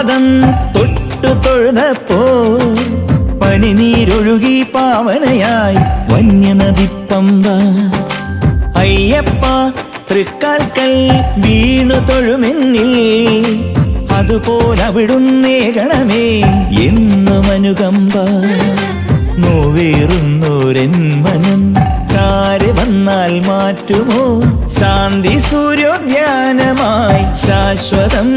തൃപ്പാദം തൊട്ടു തൊഴുതപ്പോ പനിനീരൊഴുകി പാവനയായി വന്യനദിപ്പമ്പ. അയ്യപ്പ തൃക്കാൽക്കൽ വീണു തൊഴുമെന്നിൽ അതുപോലവിടുന്നേ ഗണമേ എന്നും അനുകമ്പ നോവേറുന്നോരൻ മനം ചാരി വന്നാൽ മാറ്റുമോ? ശാന്തി സൂര്യോദ്യാനമായി ശാശ്വതം.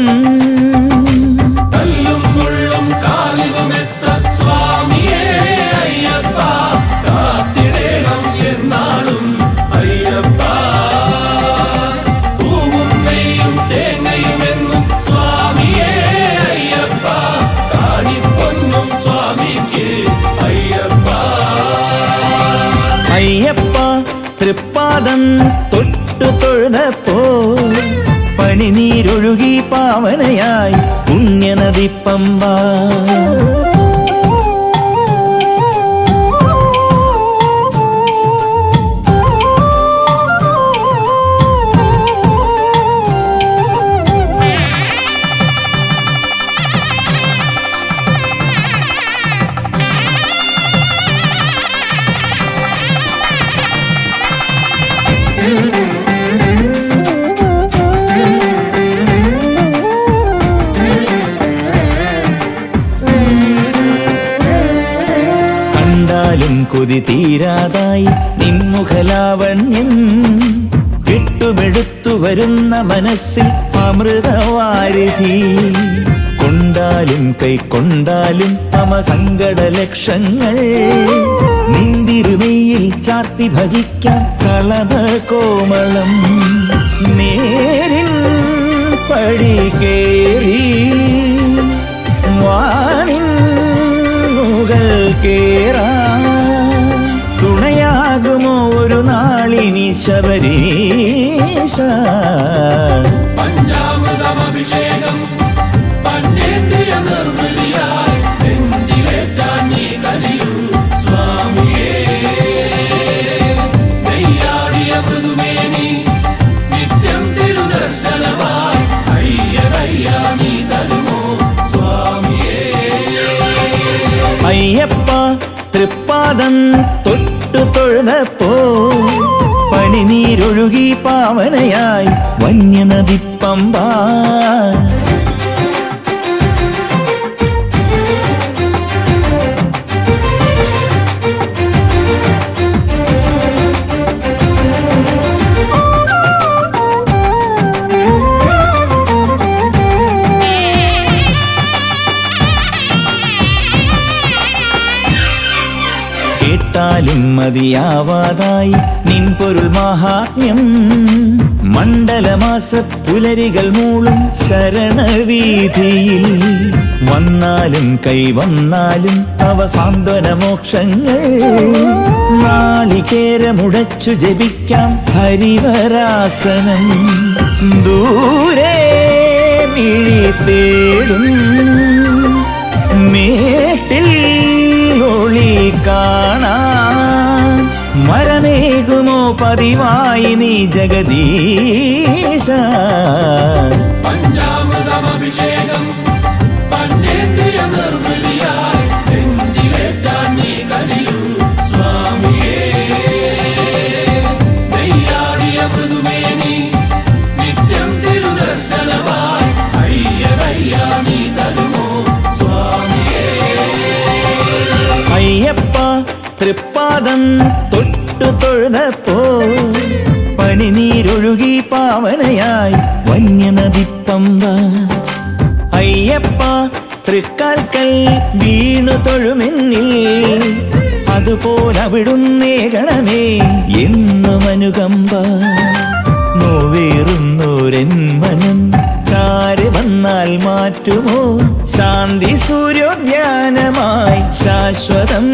അയ്യപ്പ തൃപ്പാദം തൊട്ടു തൊഴുതപ്പോ പണിനീരൊഴുകി പാവനയായി പുണ്യനദി പമ്പ. കൊതി തീരാതായി നിൻമുഖലാവണ്യം വിട്ടുമെടുത്തു വരുന്ന മനസ്സിൽ അമൃതവാരിധി. കൊണ്ടാലും കൈക്കൊണ്ടാലും തമ സങ്കട ലക്ഷങ്ങൾ നിന്തിരുമയിൽ ചാത്തി ഭജിക്കാൻ കളവ കോമളം. നേരിൻ പടി കേറി വാണിൻ മുകൾ കേറാ. തുണയാകുമോ ഒരു നാളിനി ശബരീശ. പഞ്ചാമൃതമഭിഷേകം പഞ്ചേന്ദ്രിയ നിർമ്മലിയായി നെഞ്ചിലേറ്റാൻ നീ കലിയൂ സ്വാമിയേ. നെയ്യാടിയ മൃദുമേനി നിത്യം തിരുദർശനമായി അയ്യനയ്യ നീ തരുമോ സ്വാമിയേ. അയ്യപ്പ തൃപ്പാദം തൊട്ടു തൊഴുതപ്പോ പനിനീരൊഴുകി പാവനയായി വന്യനദി കേട്ടാലും മതിയാവാതായി. നിൻ പൊരുൾ മഹാത്മ്യം. മണ്ഡലമാസ പുലരികൾ മൂളും ശരണവീതിയിൽ വന്നാലും കൈവന്നാലും അവ സാന്ത്വന മോക്ഷങ്ങൾ. നാളികേരമുടച്ചു ജപിക്കാം ഹരിവരാസനം. ദൂരെ തേടും. പതിവായി നീ ജഗദീശ. തൃപ്പാദം തൊട്ടു തൊഴുതപ്പോ പണിനീരൊഴുകി പാവനയായി വന്യനദിപ്പമ്പ. അയ്യപ്പ തൃക്കാൽക്കൽ വീണു തൊഴുമെന്നിൽ. അതുപോലവിടുന്നേ ഗണമേ എന്നും അനുകമ്പ നോവേറുന്നോരൻ മനം ചാര് വന്നാൽ മാറ്റുമോ? ശാന്തി സൂര്യോദ്യാനമായി ശാശ്വതം.